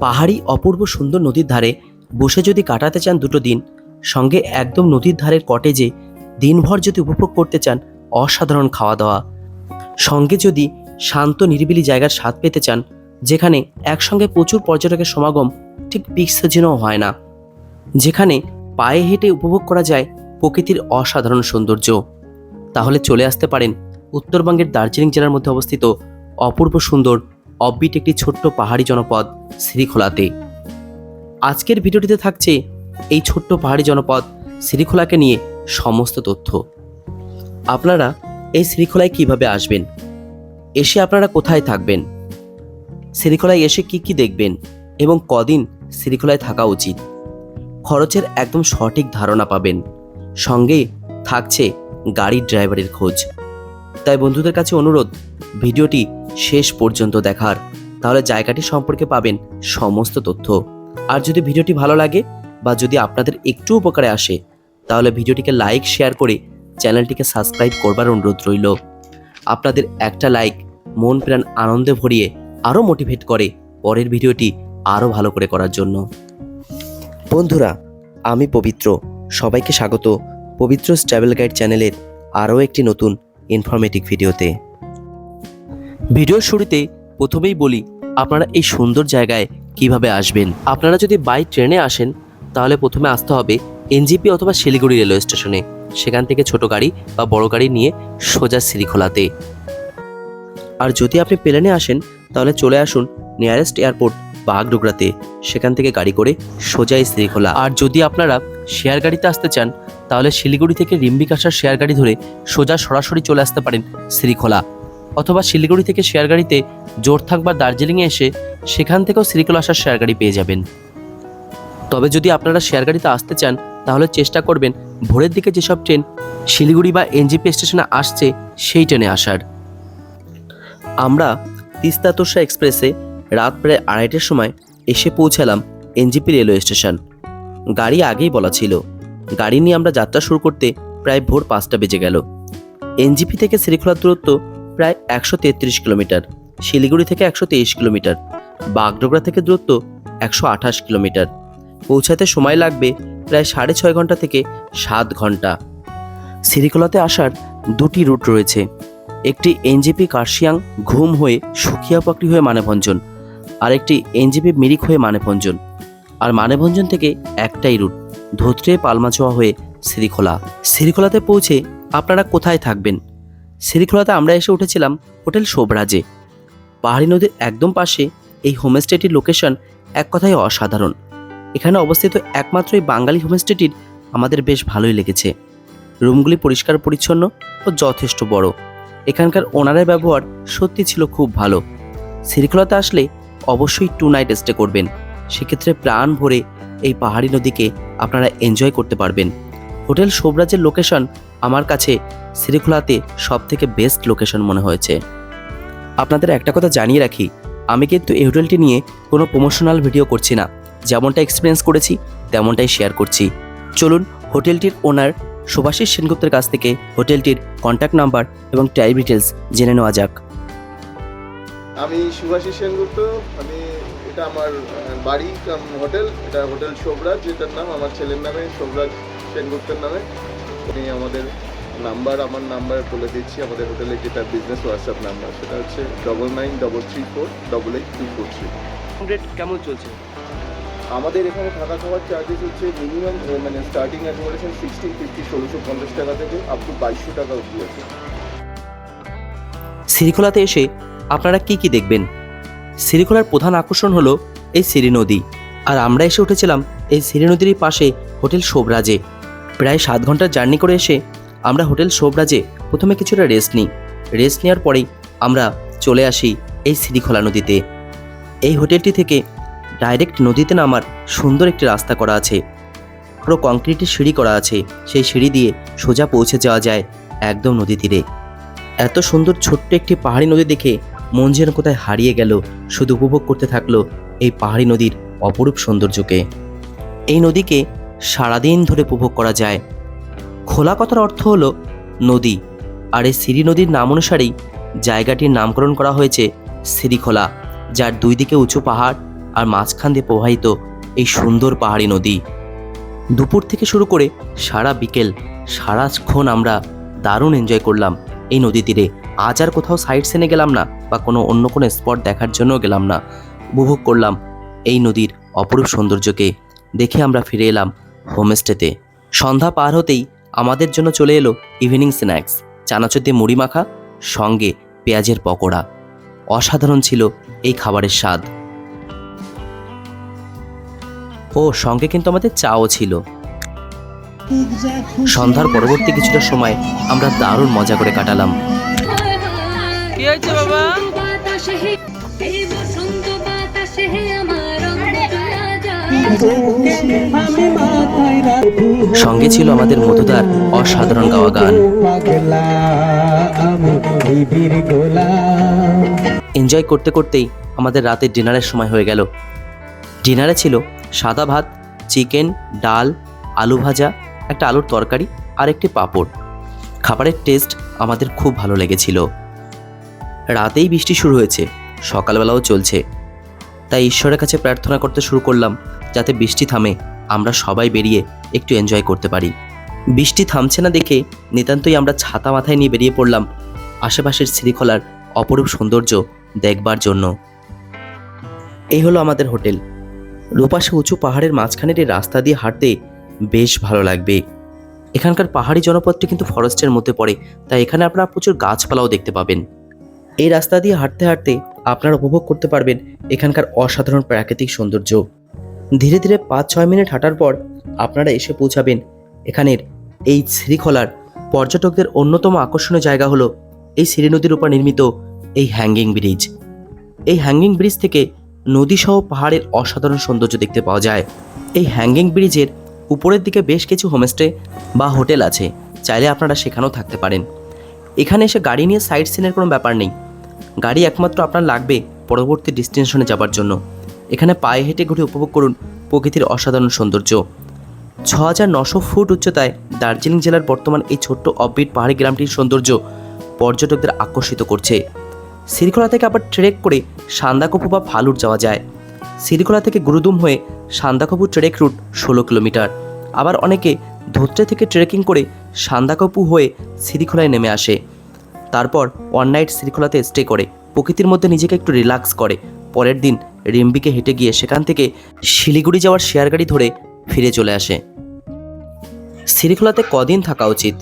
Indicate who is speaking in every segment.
Speaker 1: পাহাড়ি অপূর্ব সুন্দর নদীর ধারে বসে যদি কাটাতে চান দুটো দিন, সঙ্গে একদম নদীর ধারের কটেজে দিনভর যদি উপভোগ করতে চান অসাধারণ খাওয়া দাওয়া সঙ্গে যদি শান্ত, নিরিবিলি জায়গার স্বাদ পেতে চান, যেখানে একসঙ্গে প্রচুর পর্যটকের সমাগম ঠিক পিক সিজনেও হয় না। যেখানে পায়ে হেঁটে উপভোগ করা যায় প্রকৃতির অসাধারণ সৌন্দর্য। তাহলে চলে আসতে পারেন উত্তরবঙ্গের দার্জিলিং জেলার মধ্যে অবস্থিত অপূর্ব সুন্দর অববিট একটি ছোট্ট পাহাড়ি জনপদ শ্রীখোলাতে। আজকের ভিডিওটিতে থাকছে এই ছোট্ট পাহাড়ি জনপদ শ্রীখোলাকে নিয়ে সমস্ত তথ্য। আপনারা এই শ্রীখোলায় কীভাবে আসবেন? এসে আপনারা কোথায় থাকবেন? শ্রীখোলায় এসে কি কি দেখবেন? এবং কদিন শ্রীখোলায় থাকা উচিত? খরচের একদম সঠিক ধারণা পাবেন। সঙ্গে থাকছে গাড়ির ড্রাইভারের খোঁজ। তাই বন্ধুদের কাছে অনুরোধ, ভিডিওটি শেষ পর্যন্ত দেখার, তাহলে জায়গাটি সম্পর্কে পাবেন সমস্ত তথ্য। আর যদি ভিডিওটি ভালো লাগে বা যদি আপনাদের একটু উপকারে আসে, তাহলে ভিডিওটিকে লাইক, শেয়ার করে চ্যানেলটিকে সাবস্ক্রাইব করবার অনুরোধ রইল। আপনাদের একটা লাইক মন প্রাণ আনন্দে ভরিয়ে আরও মোটিভেট করে পরের ভিডিওটি আরও ভালো করে করার জন্য। বন্ধুরা, আমি পবিত্র। সবাইকে স্বাগত। পবিত্র ট্রাভেল গাইড চ্যানেলের আরও একটি নতুন ইনফরমেটিভ ভিডিওতে। ভিডিওর শুরুতে প্রথমেই বলি, আপনারা এই সুন্দর জায়গায় কীভাবে আসবেন? আপনারা যদি বাই ট্রেনে আসেন, তাহলে প্রথমে আসতে হবে এনজিপি অথবা শিলিগুড়ি রেলওয়ে স্টেশনে। সেখান থেকে ছোট গাড়ি বা বড় গাড়ি নিয়ে সোজা শ্রীখোলাতে। আর যদি আপনি প্লেনে আসেন, তাহলে চলে আসুন নিয়ারেস্ট এয়ারপোর্ট বাগডোগরাতে। সেখান থেকে গাড়ি করে সোজাই শ্রীখোলা। আর যদি আপনারা শেয়ার গাড়িতে আসতে চান, তাহলে শিলিগুড়ি থেকে রিম্বিক আসার শেয়ার গাড়ি ধরে সোজা সরাসরি চলে আসতে পারেন শ্রীখোলা। অথবা শিলিগুড়ি থেকে শেয়ার গাড়িতে জোরথাক বা দার্জিলিংয়ে এসে সেখান থেকেও শ্রীখোলা আসার শেয়ার গাড়ি পেয়ে যাবেন। তবে যদি আপনারা শেয়ার গাড়িতে আসতে চান, তাহলে চেষ্টা করবেন ভোরের দিকে যেসব ট্রেন শিলিগুড়ি বা এনজিপি স্টেশনে আসছে, সেই ট্রেনে আসার। আমরা তিস্তা তোষা এক্সপ্রেসে রাত প্রায় আড়াইটার সময় এসে পৌঁছালাম এনজিপি রেলওয়ে স্টেশন। গাড়ি আগেই বলা ছিল। গাড়ি নিয়ে আমরা যাত্রা শুরু করতে প্রায় ভোর পাঁচটা বেজে গেল। এনজিপি থেকে শ্রীখোলার দূরত্ব প্রায় একশো তেত্রিশ কিলোমিটার, শিলিগুড়ি থেকে একশো তেইশ কিলোমিটার, বাগডোগরা থেকে দূরত্ব একশো আঠাশ কিলোমিটার। পৌঁছাতে সময় লাগবে প্রায় সাড়ে ছয় ঘণ্টা থেকে সাত ঘণ্টা। শ্রীখোলাতে আসার দুটি রুট রয়েছে। একটি এনজিপি কার্শিয়াং ঘুম হয়ে সুখিয়া সুখিয়াপাকড়ি হয়ে মানেভঞ্জন আর একটি এনজিপি মিরিক হয়ে মানেভঞ্জন। আর মানেভঞ্জন থেকে একটাই রুট, ধোত্রে পালমাচোয়া হয়ে শ্রীখোলা। শ্রীখোলাতে পৌঁছে আপনারা কোথায় থাকবেন? শ্রীখোলাতে আমরা এসে উঠেছিলাম হোটেল শোভরাজে পাহাড়ি নদীর একদম পাশে এই হোমস্টেটির লোকেশন এক কথায় অসাধারণ। এখানে অবস্থিত একমাত্র এই বাঙালি হোমস্টেটির আমাদের বেশ ভালোই লেগেছে। রুমগুলি পরিষ্কার পরিচ্ছন্ন ও যথেষ্ট বড়। এখানকার ওনারের ব্যবহার সত্যি ছিল খুব ভালো। শ্রীখোলাতে আসলে অবশ্যই টু নাইট স্টে করবেন। সেক্ষেত্রে প্রাণ ভরে এই পাহাড়ি নদীকে আপনারা এনজয় করতে পারবেন। হোটেল শোভরাজের লোকেশন আমার কাছে শ্রীখোলাতে সব থেকে বেস্ট লোকেশন মনে হয়েছে। আপনাদের একটা কথা জানিয়ে রাখি, আমি কিন্তু এই হোটেলটি নিয়ে কোনো প্রমোশনাল ভিডিও করছি না। যেমনটা এক্সপিরিয়েন্স করেছি, তেমনটাই শেয়ার করছি। চলুন, হোটেলটির ওনার সুভাষিস সেনগুপ্তের কাছ থেকে হোটেলটির কন্ট্যাক্ট নাম্বার এবং টাইপ ডিটেলস জেনে নেওয়া যাক।
Speaker 2: আমি সুভাষিস সেনগুপ্ত, আমি এটা আমার বাড়ি, হোটেল, এটা হোটেল শোভরাজ, যেটার নাম আমার ছেলের নামে শোভরাজ। সেনগুপ্তের নামে। আমি আমাদের নাম্বার আমার নাম্বার বলে দিচ্ছি। আমাদের হোটেলে যেটা বিজনেস হোয়াটসঅ্যাপ নাম্বার সেটা হচ্ছে double nine double three four double eight two four three
Speaker 1: rate কেমন চলছে?
Speaker 2: আমাদের এখানে থাকা খাওয়ার চার্জেস হচ্ছে মিনিমাম মানে স্টার্টিং অ্যাকোমোডেশন সিক্সটিন ফিফটি ষোলোশো পঞ্চাশ টাকা থেকে আপ টু বাইশশো টাকা অবধি আছে।
Speaker 1: শ্রীখোলাতে এসে আপনারা কি কি দেখবেন? শ্রীখোলার প্রধান আকর্ষণ হলো এই সিরি নদী। আর আমরা এসে উঠেছিলাম এই সিরি নদীর পাশে হোটেল শোভরাজে। প্রায় সাত ঘণ্টার জার্নি করে এসে আমরা হোটেল শোভরাজে প্রথমে কিছুটা রেস্ট নিই। রেস্ট নেওয়ার পরেই আমরা চলে আসি এই শ্রীখোলা নদীতে। এই হোটেলটি থেকে ডাইরেক্ট নদীতে নামার সুন্দর একটি রাস্তা করা আছে। পুরো কংক্রিটের সিঁড়ি করা আছে। সেই সিঁড়ি দিয়ে সোজা পৌঁছে যাওয়া যায় একদম নদী তীরে। এত সুন্দর ছোট্ট একটি পাহাড়ি নদী দেখে মন যেন কোথায় হারিয়ে গেল, শুধু উপভোগ করতে থাকল এই পাহাড়ি নদীর অপরূপ সৌন্দর্যকে। এই নদীকে সারাদিন ধরে উপভোগ করা যায়। খোলা কথার অর্থ হলো নদী। আর এই সিরি নদীর নাম অনুসারেই জায়গাটির নামকরণ করা হয়েছে সিরিখোলা যার দুই দিকে উঁচু পাহাড় আর মাঝখান দিয়ে প্রবাহিত এই সুন্দর পাহাড়ি নদী। দুপুর থেকে শুরু করে সারা বিকেল সারাক্ষণ আমরা দারুণ এনজয় করলাম এই নদী তীরে। আজ আর কোথাও সাইড সিনে গেলাম না বা কোনো অন্য কোনো স্পট দেখার জন্য গেলাম না। উপভোগ করলাম এই নদীর অপরূপ সৌন্দর্যকে। দেখে আমরা ফিরে এলাম হোমস্টেতে। সন্ধ্যা পার হতেই আমাদের জন্য চলে এলো ইভিনিং স্ন্যাক্স চানাচুর দিয়ে মুড়ি মাখা সঙ্গে পেঁয়াজের পকোড়া। অসাধারণ ছিল এই খাবারের স্বাদ। ও সঙ্গে কিন্তু আমাদের চাও ছিল। সন্ধ্যার পরবর্তী কিছুটা সময় আমরা দারুণ মজা করে কাটালাম।
Speaker 3: বাবা?
Speaker 1: সঙ্গে ছিল আমাদের মধুদার অসাধারণ গাওয়া গান। এনজয় করতে করতেই আমাদের রাতের ডিনারের সময় হয়ে গেল। ডিনারে ছিল সাদা ভাত, চিকেন, ডাল, আলু ভাজা, একটা আলুর তরকারি আর একটি পাঁপড়। খাবারের টেস্ট আমাদের খুব ভালো লেগেছিল। রাতেই বৃষ্টি শুরু হয়েছে, সকালবেলাও চলছে। তাই ঈশ্বরের কাছে প্রার্থনা করতে শুরু করলাম, যাতে বৃষ্টি থামে, আমরা সবাই বেরিয়ে একটু এনজয় করতে পারি। বৃষ্টি থামছে না দেখে নিতান্তই আমরা ছাতা মাথায় নিয়ে বেরিয়ে পড়লাম, আশেপাশের শ্রীখলার অপরূপ সৌন্দর্য দেখবার জন্য। এই হলো আমাদের হোটেল। দুপাশে উঁচু পাহাড়ের মাঝখানের এই রাস্তা দিয়ে হাঁটতে বেশ ভালো লাগবে। এখানকার পাহাড়ি জনপদটি কিন্তু ফরেস্টের মধ্যে পড়ে, তাই এখানে আপনারা প্রচুর গাছপালাও দেখতে পাবেন। এই রাস্তা দিয়ে হাঁটতে হাঁটতে আপনারা উপভোগ করতে পারবেন এখানকার অসাধারণ প্রাকৃতিক সৌন্দর্য। ধীরে ধীরে পাঁচ ছয় মিনিট হাঁটার পর আপনারা এসে পৌঁছাবেন এখানের এই শ্রীখলার পর্যটকদের অন্যতম আকর্ষণীয় জায়গা হলো এই সিরি নদীর উপর নির্মিত এই হ্যাঙ্গিং ব্রিজ এই হ্যাঙ্গিং ব্রিজ থেকে নদীসহ পাহাড়ের অসাধারণ সৌন্দর্য দেখতে পাওয়া যায়। এই হ্যাঙ্গিং ব্রিজের উপরের দিকে বেশ কিছু হোমস্টে বা হোটেল আছে, চাইলে আপনারা সেখানেও থাকতে পারেন। এখানে এসে গাড়ি নিয়ে সাইট সিনের কোনো ব্যাপার নেই। গাড়ি একমাত্র আপনার লাগবে পরবর্তী ডেস্টিনেশনে যাবার জন্য। এখানে পায়ে হেঁটে ঘুরে উপভোগ করুন প্রকৃতির অসাধারণ সৌন্দর্য। ছ হাজার নশো ফুট উচ্চতায় দার্জিলিং জেলার বর্তমান এই ছোট্ট অববিট পাহাড়ি গ্রামটির সৌন্দর্য পর্যটকদের আকর্ষিত করছে। সিরিখোলা থেকে আবার ট্রেক করে সান্দাকপু বা ফালুর যাওয়া যায়। সিরিখোলা থেকে গুরুদুম হয়ে সান্দাকপু ট্রেক রুট ষোলো কিলোমিটার। আবার অনেকে ধোত্রে থেকে ট্রেকিং করে সান্দাকপু হয়ে সিরিখোলায় নেমে আসে। তারপর ওয়ান নাইট সিরিখোলাতে স্টে করে। প্রকৃতির মধ্যে নিজেকে একটু রিল্যাক্স করে। পরের দিন রিম্বিকে হেঁটে গিয়ে সেখান থেকে শিলিগুড়ি যাওয়ার শেয়ার গাড়ি ধরে ফিরে চলে আসে। সিরিখোলাতে কদিন থাকা উচিত?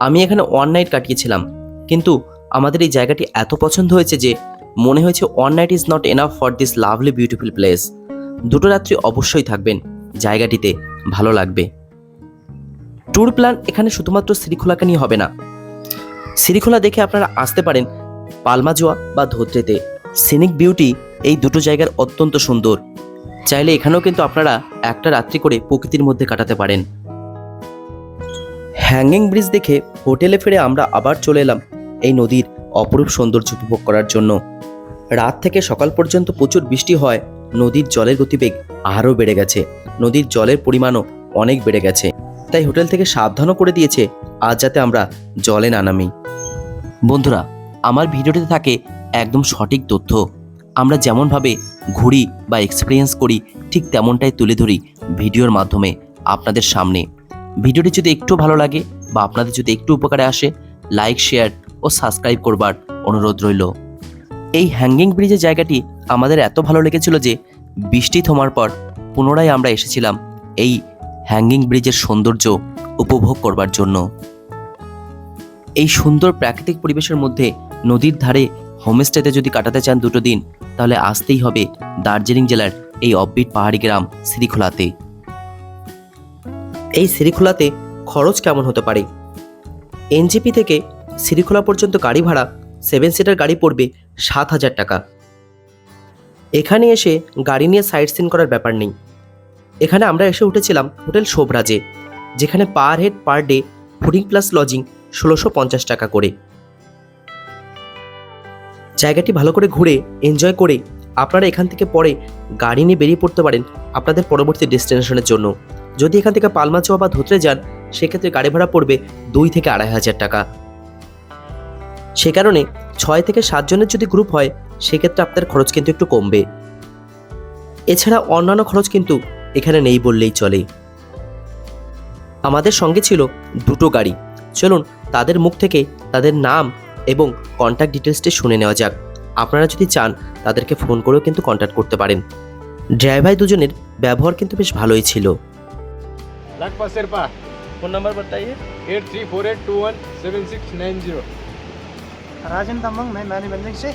Speaker 1: আমি এখানে ওয়ান নাইট কাটিয়েছিলাম। কিন্তু আমাদের এই জায়গাটি এত পছন্দ হয়েছে যে মনে হয়েছে one night is not enough for this lovely beautiful place দুটো রাত্রি অবশ্যই থাকবেন। জায়গাটিতে ভালো লাগবে। ট্যুর প্ল্যান এখানে শুধুমাত্র শ্রীখোলাকে নিয়ে হবে না। শ্রীখোলা দেখে আপনারা আসতে পারেন পালমাজোয়া বা ধোত্রেতে। সিনিক বিউটি এই দুটো জায়গার অত্যন্ত সুন্দর। চাইলে এখানেও কিন্তু আপনারা একটা রাত্রি করে প্রকৃতির মধ্যে কাটাতে পারেন। হ্যাঙ্গিং ব্রিজ দেখে হোটেলে ফিরে আমরা আবার চলে এলাম এই নদীর অপরূপ সৌন্দর্য উপভোগ করার জন্য। রাত থেকে সকাল পর্যন্ত প্রচুর বৃষ্টি হয়, নদীর জলের গতিবেগ আরও বেড়ে গেছে। নদীর জলের পরিমাণও অনেক বেড়ে গেছে। তাই হোটেল থেকে সাবধানও করে দিয়েছে, আজ যাতে আমরা জলে না নামি। বন্ধুরা, আমার ভিডিওটিতে থাকে একদম সঠিক তথ্য। আমরা যেমনভাবে ঘুরি বা এক্সপিরিয়েন্স করি, ঠিক তেমনটাই তুলে ধরি ভিডিওর মাধ্যমে আপনাদের সামনে। ভিডিওটি যদি একটু ভালো লাগে বা আপনাদের যদি একটু উপকারে আসে লাইক শেয়ার ও সাবস্ক্রাইব করবার অনুরোধ রইল। এই হ্যাঙ্গিং ব্রিজের জায়গাটি আমাদের এত ভালো লেগেছিল যে, বৃষ্টি থমার পর পুনরায় আমরা এসেছিলাম এই হ্যাঙ্গিং ব্রিজের সৌন্দর্য উপভোগ করবার জন্য। এই সুন্দর প্রাকৃতিক পরিবেশের মধ্যে নদীর ধারে হোমস্টেতে যদি কাটাতে চান দুটো দিন, তাহলে আসতেই হবে দার্জিলিং জেলার এই অববিট পাহাড়ি গ্রাম শ্রীখোলাতে। এই শ্রীখোলাতে খরচ কেমন হতে পারে? এনজিপি থেকে শ্রীখোলা পর্যন্ত গাড়ি ভাড়া সেভেন সিটার গাড়ি পড়বে সাত হাজার টাকা। এখানে এসে গাড়ি নিয়ে সাইট সিন করার ব্যাপার নেই। এখানে আমরা এসে উঠেছিলাম হোটেল শোভরাজে, যেখানে per head per day fooding plus lodging ষোলোশো পঞ্চাশ টাকা করে। জায়গাটি ভালো করে ঘুরে এনজয় করে আপনারা এখান থেকে পরে গাড়ি নিয়ে বেরিয়ে পড়তে পারেন আপনাদের পরবর্তী ডেস্টিনেশনের জন্য। যদি এখান থেকে পালমাচোয়া বা ধুতরে যান, সেক্ষেত্রে গাড়ি ভাড়া পড়বে দুই থেকে আড়াই হাজার টাকা। সে কারণে ছয় থেকে সাতজনের যদি গ্রুপ হয়, সেক্ষেত্রে আপনার খরচ কিন্তু একটু কমবে। এছাড়া অন্যান্য খরচ কিন্তু এখানে নেই বললেই চলে। আমাদের সঙ্গে ছিল দুটো গাড়ি। চলুন তাদের মুখ থেকে তাদের নাম এবং কন্ট্যাক্ট ডিটেলসটি শুনে নেওয়া যাক আপনারা যদি চান তাদেরকে ফোন করেও কিন্তু কন্ট্যাক্ট করতে পারেন ড্রাইভার দুজনের ব্যবহার কিন্তু বেশ ভালোই ছিল
Speaker 4: लखपत शेरपा
Speaker 3: फोन नंबर बताइए
Speaker 4: eight three four eight two one seven six nine zero
Speaker 5: Rajan दमंग मैं मैनी बंदिंग से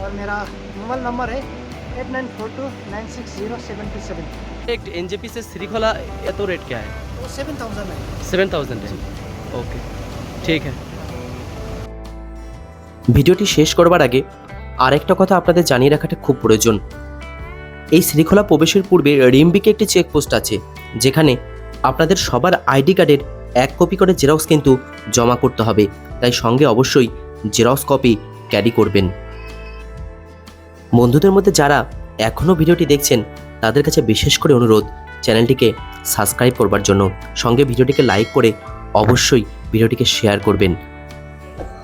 Speaker 5: और मेरा मोबाइल नंबर है eight nine four two nine six zero seven two seven
Speaker 3: एक एनजेपी से श्रीखोला ये तो रेट क्या है
Speaker 5: वो सेवन थाउजेंड है
Speaker 3: सेवन थाउजेंड है ओके ঠিক
Speaker 1: ভিডিওটি শেষ করবার আগে আরেকটা কথা আপনাদের জানিয়ে রাখাটা খুব প্রয়োজন। এই শৃঙ্খলা প্রবেশের পূর্বে রিম্বিকে একটি চেকপোস্ট আছে, যেখানে আপনাদের সবার আইডি কার্ডের এক কপি করে জেরক্স কিন্তু জমা করতে হবে। তাই সঙ্গে অবশ্যই জেরক্স কপি ক্যারি করবেন। বন্ধুদের মধ্যে যারা এখনও ভিডিওটি দেখছেন, তাদের কাছে বিশেষ করে অনুরোধ, চ্যানেলটিকে সাবস্ক্রাইব করবার জন্য। সঙ্গে ভিডিওটিকে লাইক করে অবশ্যই ভিডিওটিকে শেয়ার করবেন।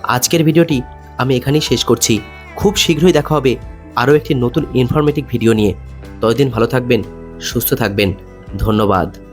Speaker 1: আজকের ভিডিওটি আমি এখানেই শেষ করছি। খুব শীঘ্রই দেখা হবে আরও একটি নতুন ইনফরমেটিভ ভিডিও নিয়ে। ততদিন ভালো থাকবেন, সুস্থ থাকবেন। ধন্যবাদ।